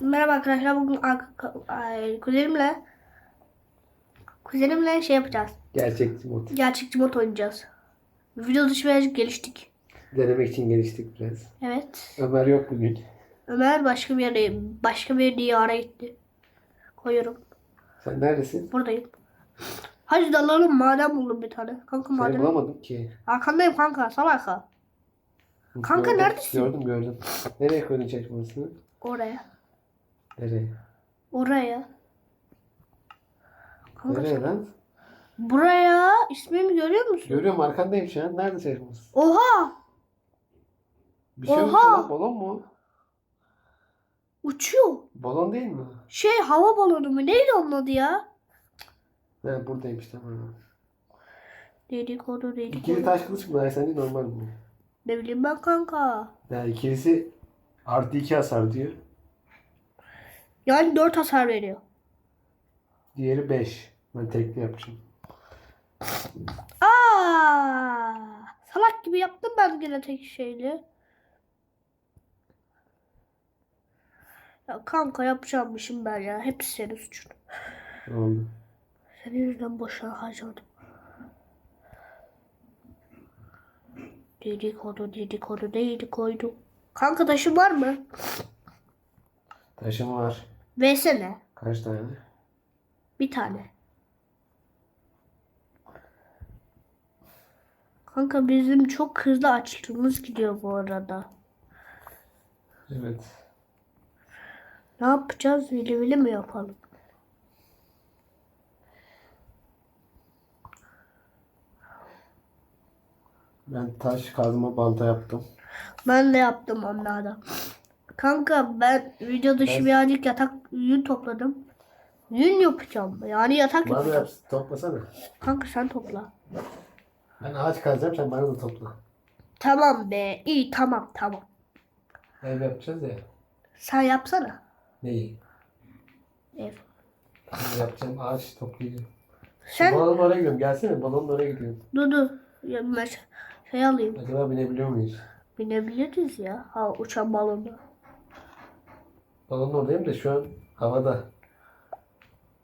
Merhaba arkadaşlar. Bugün kuzenimle kuzenimle şey yapacağız. Gerçekçi mod. Gerçekçi mod oynayacağız. Video dışı birazcık geliştik. Denemek için geliştik biraz. Evet. Ömer yok bugün. Ömer başka bir yere başka bir diyara gitti. Koyuyorum. Sen neredesin? Buradayım. Hadi dalalım maden buldum bir tane. Kanka Seni maden. bulamadım ki. Arkandayım kanka. Sal arka. Kanka Gördüm, neredesin? Gördüm gördüm. Nereye koydun çekmesini? Oraya. Nereye? Oraya. Kanka Nereye lan? buraya. İsmimi görüyor musun? Görüyorum arkandayım şu an. Nerede çekmesi? Oha! Bir şey Oha! lan. Balon mu? Uçuyor. Balon değil mi? Şey hava balonu mu? Neydi onun adı ya? Ha buradaymış tamam. Dedikodu İkili dedikodu. taş kılıç mı? Ay sence normal mi? Ne bileyim ben kanka. Yani ikilisi artı iki hasar diyor. Yani 4 hasar veriyor. Diğeri beş. Ben tekli yapacağım. Aa! Salak gibi yaptım ben gene tek şeyle. Ya kanka yapacağımmışım ben ya. Hepsi senin suçun. Ne oldu? Senin yüzünden boşuna harcadım. Dedikodu dedikodu dedikodu. Kanka taşın var mı? Taşım var. Versene. Kaç tane? Bir tane. Kanka bizim çok hızlı açlığımız gidiyor bu arada. Evet. Ne yapacağız? Vili vili mi yapalım? Ben taş kazma balta yaptım. Ben de yaptım onlardan. Kanka ben video dışı Ben- birazcık yatak yün topladım. Yün yapacağım. Yani yatak Bana yapacağım. yap, toplasana. Kanka sen topla. Ben ağaç kazacağım sen bana da topla. Tamam be. iyi tamam tamam. Ev yapacağız ya. Sen yapsana. Neyi? Ev. Ben yapacağım ağaç toplayacağım. Sen Balonun oraya gidiyorum. Gelsene balonun oraya gidiyorum. dur dur. Ya, ben şey- şey alayım. Acaba binebiliyor muyuz? Binebiliriz ya. Ha uçan balonu. Balonun oradayım da şu an havada.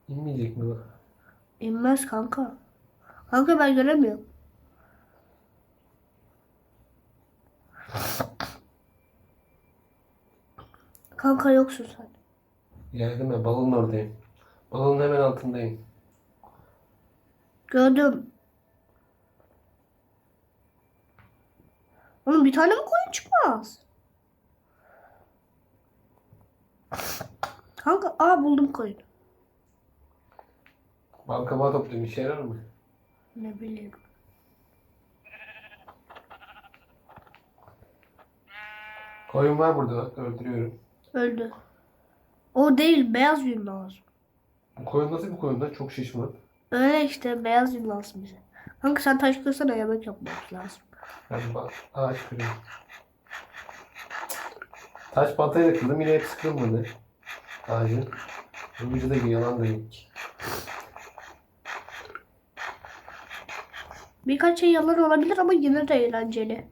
İnmeyecek mi bu? İnmez kanka. Kanka ben göremiyorum. Kanka yoksun sen. Geldim ya balonun oradayım. Balonun hemen altındayım. Gördüm. Oğlum bir tane mi koyun çıkmaz? Kanka aa buldum koyun. Bal kabağı toplayayım işe yarar mı? Ne bileyim. Koyun var burada bak öldürüyorum. Öldü. O değil beyaz yün lazım. Bu koyun nasıl bir koyun lan? Çok şişman. Öyle işte beyaz yün lazım bize. Kanka sen taş kırsana yemek yapmamız lazım. Ben ba- ağaç kırıyorum. Taş baltayla kırdım yine hepsi kırılmadı. Ağacın. Bu vücuda yalan da yok ki. Birkaç şey yalan olabilir ama yine de eğlenceli.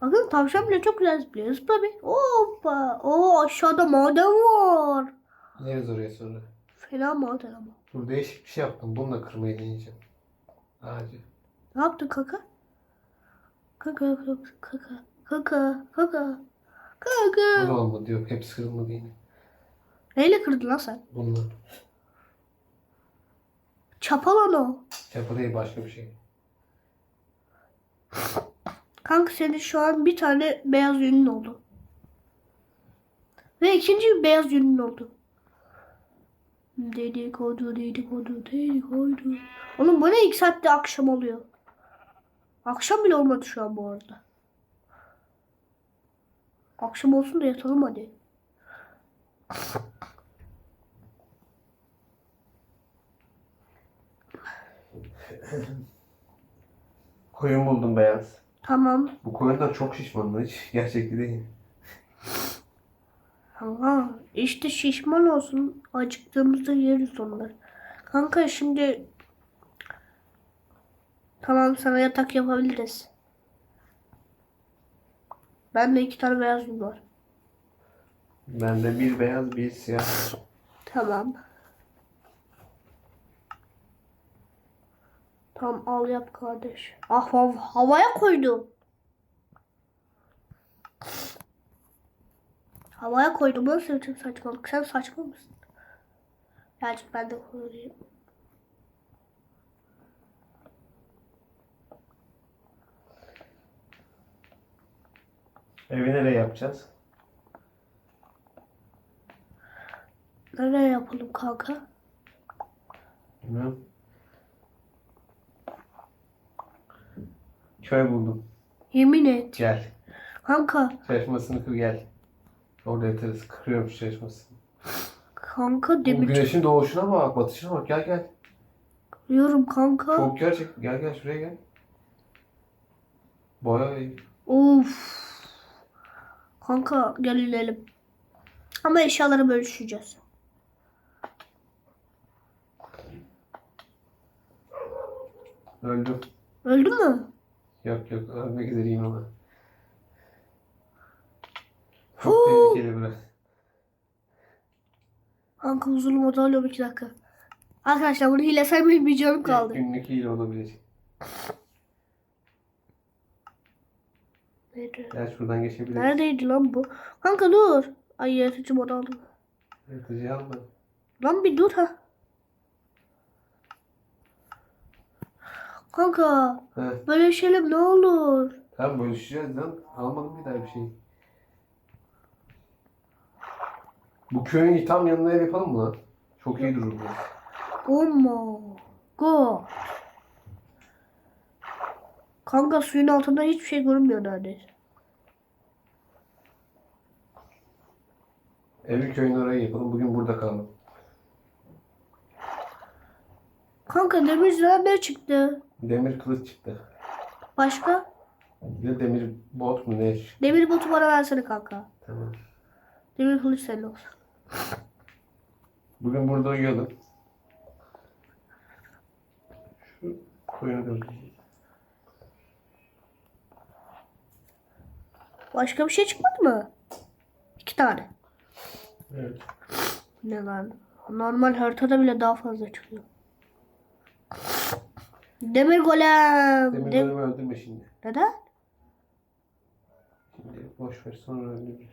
Bakın tavşan bile çok güzel zıplıyor. Zıpla bir. Hoppa. Oo aşağıda maden var. Neresi oraya sonra? Fena maden ama. Dur değişik bir şey yaptım. Bununla kırmayı deneyeceğim. Ağacı. Ne yaptın kaka? Kaka kaka kaka kaka kaka Bu da olmadı yok. Hepsi kırılmadı yine. Neyle kırdın lan sen? Bununla. Çapalan o. Çapa değil başka bir şey. Kanka senin şu an bir tane beyaz yünün oldu. Ve ikinci bir beyaz yünün oldu. Dedikodu, dedikodu, dedikodu. Oğlum bu ne ilk saatte akşam oluyor. Akşam bile olmadı şu an bu arada. Akşam olsun da yatalım hadi. Koyun buldum beyaz. Tamam. Bu koyun da çok şişman lan. Hiç gerçekçi değil. Aha, işte şişman olsun. Acıktığımızda yeriz onları. Kanka şimdi tamam sana yatak yapabiliriz. Bende iki tane beyaz gül var. Bende bir beyaz bir siyah. Tamam. Tamam al yap kardeş. Ah hav- havaya koydum. Havaya koydum. Nasıl için saçmalık? Sen saçma mısın? Gerçek ben de koyayım. Evi nereye yapacağız? Nereye yapalım kanka? Bilmiyorum. Köy buldum. Yemin et. Gel. Kanka. Çalışmasını kır gel. Orada yatarız. Kırıyorum şu çalışmasını. Kanka Bu demir güneşin doğuşuna bak, batışına bak. Gel gel. çıkıyorum kanka. Çok gerçek. Gel gel şuraya gel. Bayağı iyi. Of. Kanka gel inelim. Ama eşyaları bölüşeceğiz. Öldüm. Öldü mü? Yok yok ölmek üzereyim ama. Çok Huu. tehlikeli burası. Kanka huzurlu moda alıyorum iki dakika. Arkadaşlar bunu hile saymayın bir canım kaldı. Günlük hile olabilir. Neydi? Gel şuradan geçebiliriz. Neredeydi lan bu? Kanka dur. Ay yaratıcı moda aldım. Yaratıcıyı alma. Lan bir dur ha. Kanka Heh. bölüşelim ne olur. Tamam bölüşeceğiz lan. Almadım bir daha bir şey. Bu köyün tam yanına ev yapalım mı lan? Çok iyi durur bu. Oh my god. Kanka suyun altında hiçbir şey görünmüyor neredeyse. Evi köyün oraya yapalım. Bugün burada kalalım. Kanka demirciler ne çıktı? Demir kılıç çıktı. Başka? De demir bot mu ne? Demir botu bana versene kanka. Tamam. Demir kılıç senin olsun. Bugün burada uyuyalım. Şu koyunu da Başka bir şey çıkmadı mı? İki tane. Evet. Ne lan? Normal haritada bile daha fazla çıkıyor. Demir golem. Demir Dem- bölümü öldürme şimdi. Neden? Şimdi boş ver sonra öldürürüz.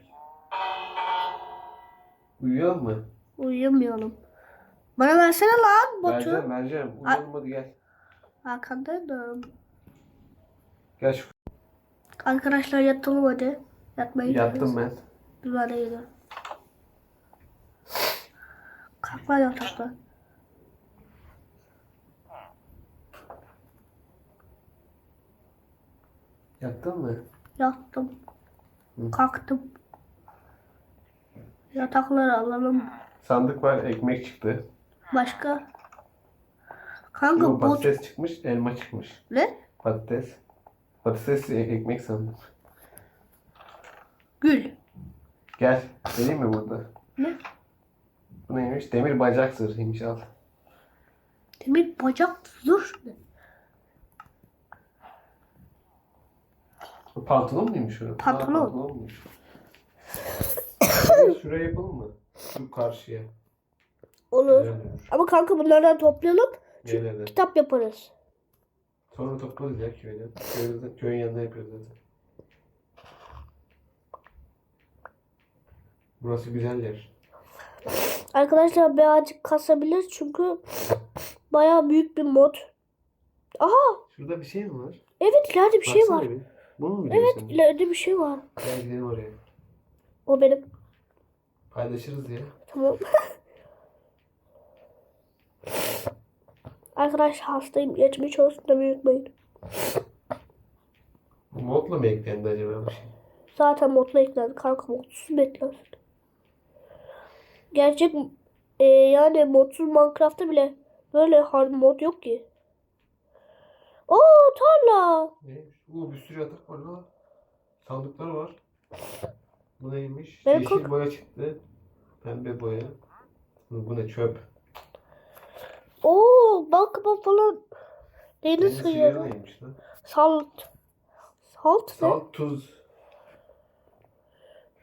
Uyuyor mu? Uyuyamıyorum. Bana versene lan botu. Vereceğim vereceğim. Uyuyalım hadi gel. Arkandaydım. Gel şu. Arkadaşlar yatalım hadi. Yatmayı Yattım ben. Bir bana yedi. Kalk lan yatakta. Yattın mı? Yattım. Hı. Kalktım. Yatakları alalım. Sandık var ekmek çıktı. Başka? Kanka bot patates çıkmış elma çıkmış. ne? Patates. Patates e- ekmek sandım. Gül. Gel. Geleyim mi burada? Ne? Bu neymiş? Demir bacak zırhıymış al. Demir bacak zırh ne? Bu pantolon muymuş o? Pantolon. Pantolonmuş. Şuraya yapalım mı? Şu karşıya. Olur. Olur. Ama kanka bunlardan toplayalım. Nerede? Kitap yaparız. Sonra toplarız ya köyden. Köyde, köyün yanında yapıyoruz zaten. Burası güzel yer. Arkadaşlar birazcık kasabilir çünkü bayağı büyük bir mod. Aha Şurada bir şey mi var? evet ileride bir şey Baksana var. bir. Bunu mu biliyorsun? Evet ileride bir şey var. Gel gidelim oraya. O benim. Paylaşırız ya. Tamam. Arkadaşlar hastayım. Geçmiş olsun da büyütmeyin. Modla mı eklendi acaba bu şey? Zaten modla eklendi. Kanka modsuz beklersin. Gerçek e, yani modsuz Minecraft'ta bile böyle hard mod yok ki. Oo tarla. Neymiş? Oo bir sürü yatak var lan. Sandıklar var. Bu neymiş? Benim Yeşil kok- boya çıktı. Pembe boya. Bu, bu ne çöp? Oo bal kabağı falan. Deniz Deniz neymiş lan? Salt. Salt ne? Salt, tuz.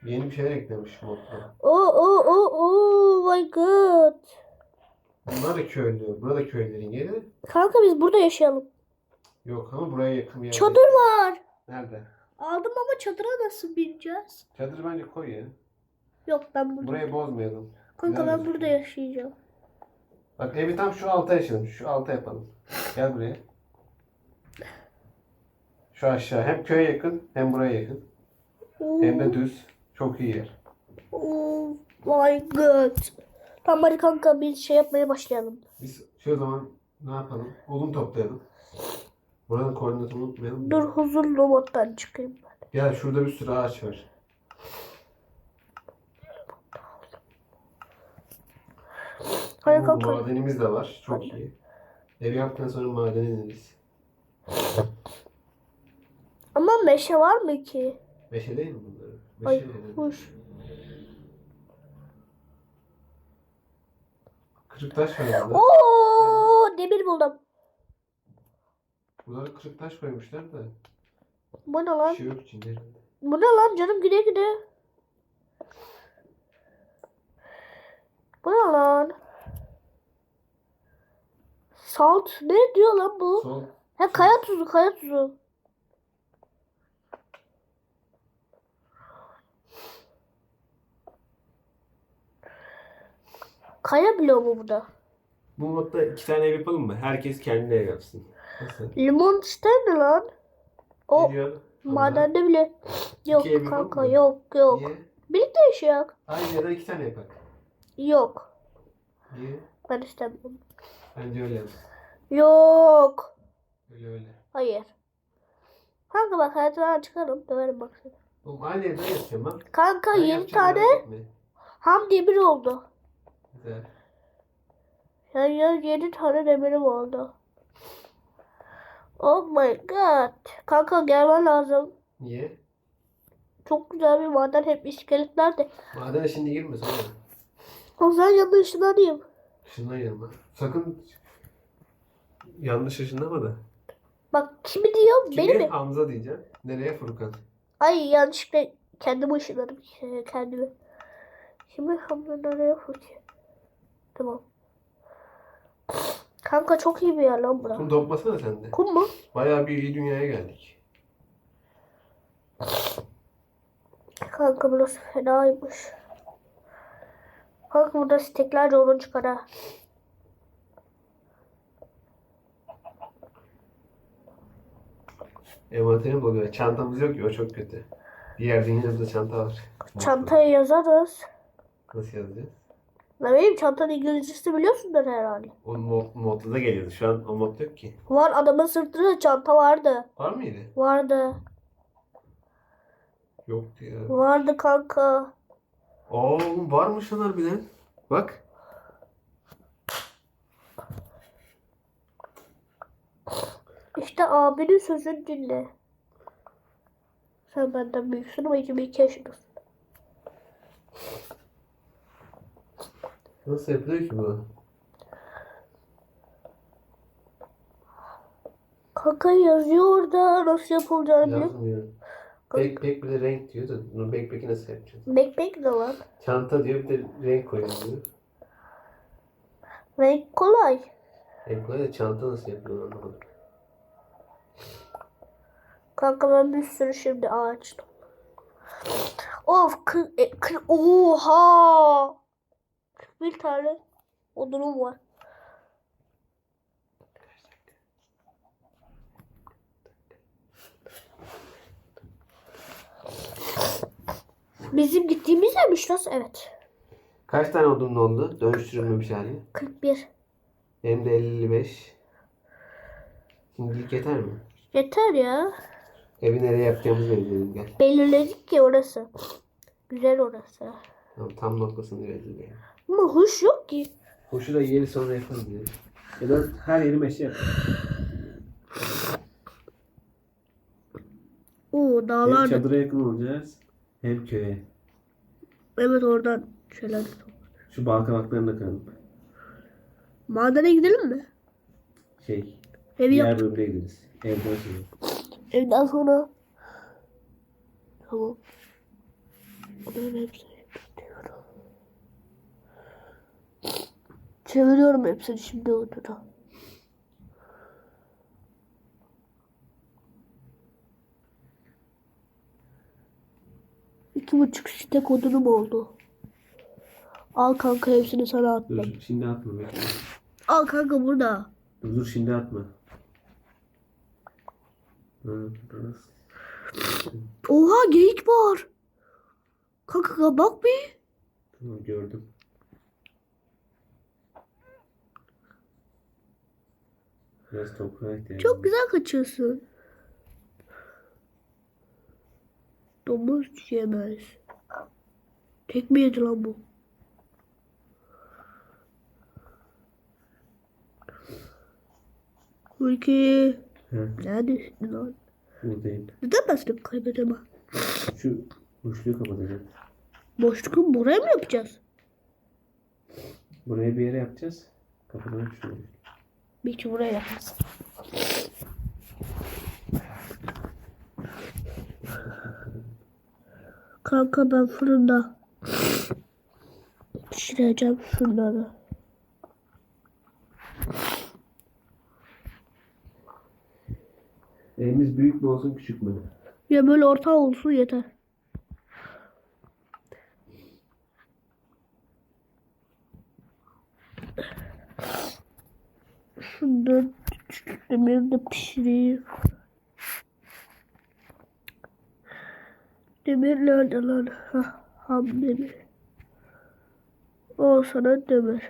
Yeni bir şeyler eklemiş modda. Oh oh oh oh my god. Bunlar da köylü. Burada köylerin yeri. Kanka biz burada yaşayalım. Yok ama buraya yakın bir yerde. Çadır var. Nerede? Aldım ama çadıra nasıl bineceğiz? Çadır bence koy ya. Yok ben burada. Burayı bozmayalım. Kanka Güzel ben burada gözüküyor. yaşayacağım. Bak evi tam şu alta yaşayalım. Şu alta yapalım. Gel buraya. Şu aşağı. Hem köye yakın hem buraya yakın. Hem de düz. Çok iyi. Oh my god. Tamam hadi kanka biz şey yapmaya başlayalım. Biz şu zaman ne yapalım? Odun toplayalım. Buranın koordinatını unutmayalım. Dur huzurlu moddan çıkayım ben. Gel şurada bir sürü ağaç var. Hadi Bu kanka. madenimiz de var. Çok iyi. Ev yaptıktan sonra madene ineriz. Ama meşe var mı ki? Meşe değil mi bunlar? Ay Meşe değil. hoş. Kırık taş burada. Oo demir buldum. Bunlara kırık taş koymuşlar da. Bu ne Bir lan? şey yok içinde. Bu ne lan canım güle güle. Bu ne lan? Salt ne diyor lan bu? Sol. Ha kaya tuzu kaya tuzu. Kaya bloğu mu bu da? Bu modda iki tane ev yapalım mı? Herkes kendine ev yapsın. Nasıl? Limon ister mi lan? O Ne diyor? madende bile. Yok ev yapalım kanka mı? yok yok. Niye? Birlikte yaşayak. Aynı yerden iki tane yapak. Yok. Niye? Ben istemiyorum. Bence öyle yap. Yok. Öyle öyle. Hayır. Kanka bak hayatımdan çıkarım. Döverim bak seni. Oğlum aynı evden yapacağım ha. Kanka Ben 7 yapacağım, tane merak etme. ham demir oldu. Güzel. Yani ya 7 tane demirim oldu. Oh my god. Kanka gelmen lazım. Niye? Çok güzel bir maden hep iskeletler de. Madene şimdi girme sonra. O zaman yanına ışınlanayım. Yanıma. Sakın yanlış ışınlama da. Bak kimi diyor? Kimi? Beni mi? Hamza diyeceğim. Nereye Furkan? Ay yanlışlıkla kendimi ışınladım. Kendimi. Şimdi hamle nereye fırçıyor? Tamam. Kanka çok iyi bir yer lan bura. Kum toplasana sen de. Kum mu? Bayağı bir iyi dünyaya geldik. Kanka burası fenaymış. Kanka burada steklerce onun çıkar ha. Envanterim oluyor. Çantamız yok ya o çok kötü. Diğer dünyada çanta var. Çantaya yazarız. Nasıl yazacağız? Ne benim çantanın İngilizcesi biliyorsundur herhalde. O mod, modda da geliyordu. Şu an o mod yok ki. Var adamın sırtında çanta vardı. Var mıydı? Vardı. Yoktu ya. Vardı kanka. Aa oğlum varmış lan harbiden. Bak. İşte abinin sözünü dinle. Sen benden büyüksün ama 22 yaşındasın. Nasıl yapılıyor ki bu? Kanka yazıyor orada nasıl yapılacağını biliyor. Yazmıyor. Backpack bir de renk diyor da bunu backpack'i nasıl yapacağız? Backpack ne lan? Çanta diyor bir de renk koyuyor diyor. Renk kolay. Renk koyuyor da çanta nasıl yapılıyor anlamadım. Kanka ben bir sürü şimdi ağaçtım. Of kır, e, kır, oha. Bir tane odunum var. Bizim gittiğimiz yermiş nasıl? Evet. Kaç tane odun oldu? Dönüştürülmemiş hali. 41. Benim de 55. Şimdilik yeter mi? Yeter ya. Evi nereye yapacağımızı belirleyelim gel. Belirledik ki orası. Güzel orası. Tamam, tam noktasını belirleyelim. Ama huş yok ki. Hoşu da yeri sonra yaparız ya. Ya da her yeri meşe yaparız. Oo Hem dağlar. da- çadıra yakın olacağız. Hem köye. Evet oradan şöyle. Şu bal kabaklarını da kıralım. Madene gidelim mi? Şey, Evi yap. diğer bölümde gideriz. Evden sonra. Evden sonra. Tamam. Bunların hepsini çeviriyorum. Çeviriyorum hepsini şimdi odada. İki buçuk stek odunum oldu. Al kanka hepsini sana attım. Dur şimdi atma bekle. Al kanka burada. Dur dur şimdi atma. Oha geyik var. Kanka bak bir. Tamam gördüm. Biraz toprağa ihtiyacım Çok güzel kaçıyorsun. Domuz yemez. Tek mi yedi lan bu? Hı, neredesin lan? buradayım. Neden seni kaybedemem? Şu boşluğu kapatacağım. Boşluğu buraya mı yapacağız? Buraya bir yere yapacağız. Kapatalım şunu. Belki buraya yaparız. Kanka ben fırında pişireceğim şunları. Evimiz büyük mü olsun küçük mü? Ya böyle orta olsun yeter. Şundan demiri de pişireyim. Demir nerede lan? Hah, ham demir. O sana demir.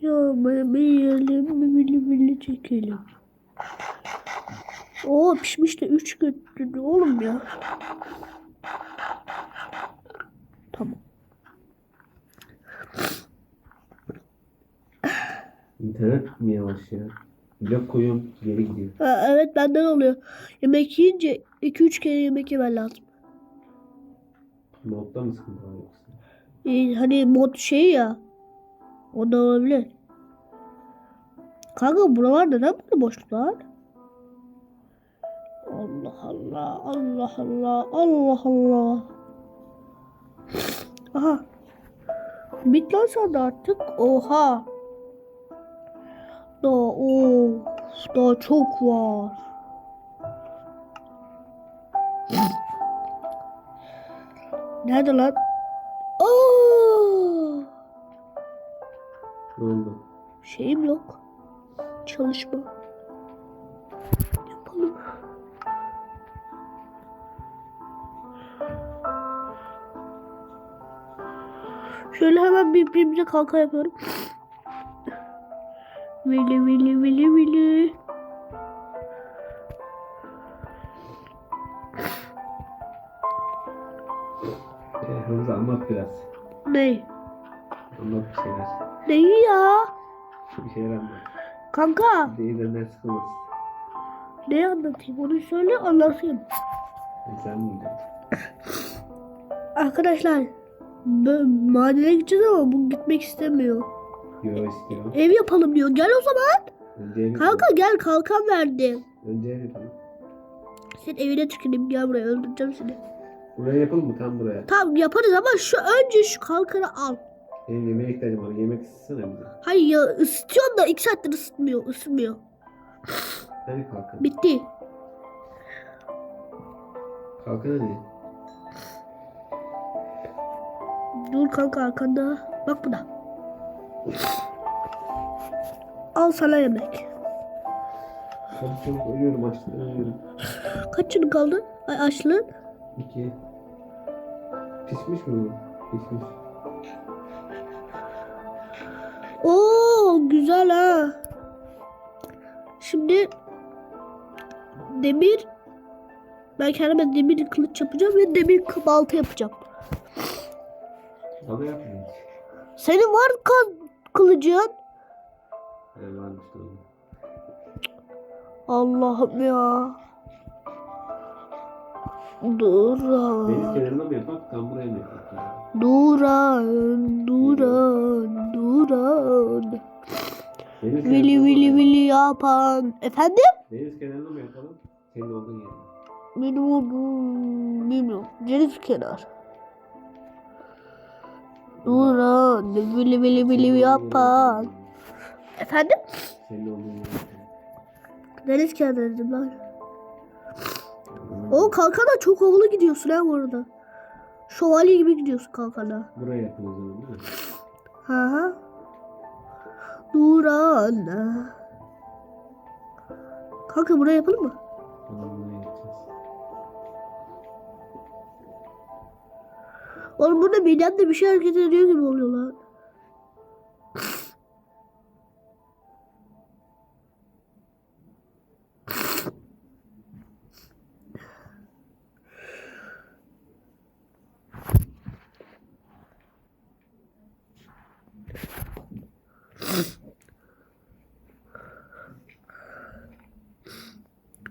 Ya meme yiyelim, mili mili çekelim. Oo pişmiş de 3 gün oğlum ya. İnternet mi yavaş ya? Blok koyuyorum geri gidiyor. Ha, evet benden oluyor. Yemek yiyince 2-3 kere yemek yemen lazım. Modda mı sıkıntı var yoksa? Ee, hani mod şey ya. O da olabilir. Kanka buralar neden böyle boşluklar? Allah Allah, Allah Allah, Allah Allah. Aha. Bit lan artık. Oha. Daha, o, daha çok var. Nerede lan? Oo! Ne oldu? Şeyim yok. Çalışma. Yapalım. Şöyle hemen birbirimize kalka yapıyorum. Vili vili vili vili. Ee, Hamza anlat biraz. Ne? Anlat bir şeyler. Neyi ya? Bir şeyler anlat. Kanka Değilden sıkılmasın. ne anlatayım onu söyle anlatayım. Sen mi? Arkadaşlar ben madene gideceğiz ama bu gitmek istemiyor. Yo istiyorum. Ev yapalım diyor. Gel o zaman. Önce ev Kanka gel kalkan verdim. Önce ev yapalım. Sen evine tüküreyim gel buraya öldüreceğim seni. Buraya yapalım mı? Tam buraya. Tamam yaparız ama şu önce şu kalkanı al. Benim yemeğe ihtiyacım var. Yemek ısıtsana bize. Hayır ya ısıtıyorsun da iki saattir ısıtmıyor. ısınmıyor. Hadi kalkın. Bitti. Kalkın hadi. Dur kanka arkanda. Bak bu da. Al sana yemek. Hadi çabuk ölüyorum açlıktan ölüyorum. Kaç yıl kaldı? Ay açlığın. İki. Pişmiş mi bu? Pişmiş. Oo güzel ha. Şimdi demir ben kendime demir kılıç yapacağım ve demir balta yapacağım. Bana yapmayın. Senin var kan kılıcın. He varmış doğru. Allah'ım ya. Deniz Duran, kenarında mı yapak? Tam buraya mı yapak? ya? Duran, Duran, Duran. Deniz Vili kenarında mı vili yapalım? vili yapan. Efendim? Deniz kenarında mı yapalım? Senin olduğun yerde. benim olduğum bilmiyorum. Deniz kenar. Ne böyle böyle böyle yapan. Efendim? Deniz kenarı dedim lan. O kalkana çok havalı gidiyorsun ha bu arada. Şövalye gibi gidiyorsun kalkana. Buraya yapın o zaman değil mi? Hı hı. Nuran. Kanka buraya yapalım mı? Oğlum burada midemde bir şey hareket ediyor gibi oluyor lan.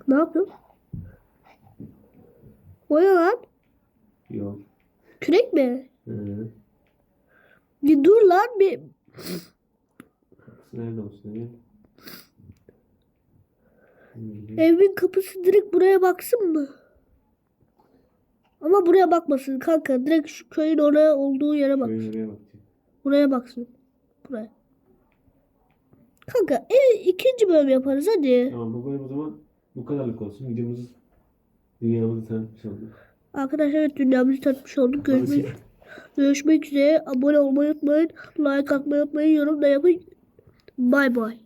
Ne yapıyorsun? O ne lan? Yok. Kürek mi? Hı. Bir dur lan bir. Nerede olsun evi? Hı. Evin kapısı direkt buraya baksın mı? Ama buraya bakmasın kanka. Direkt şu köyün oraya olduğu yere bak. Şöyle oraya bakacağım. Buraya baksın. Buraya. Kanka ev ikinci bölüm yaparız hadi. Tamam bu bölüm o zaman bu kadarlık olsun. Videomuz dünyamızı tanıtmış olduk. Arkadaşlar evet dünyamızı tanıtmış olduk. Görüşmek, Görüşmek görüşmek üzere. Abone olmayı unutmayın. Like atmayı unutmayın. Yorum da yapın. Bay bay.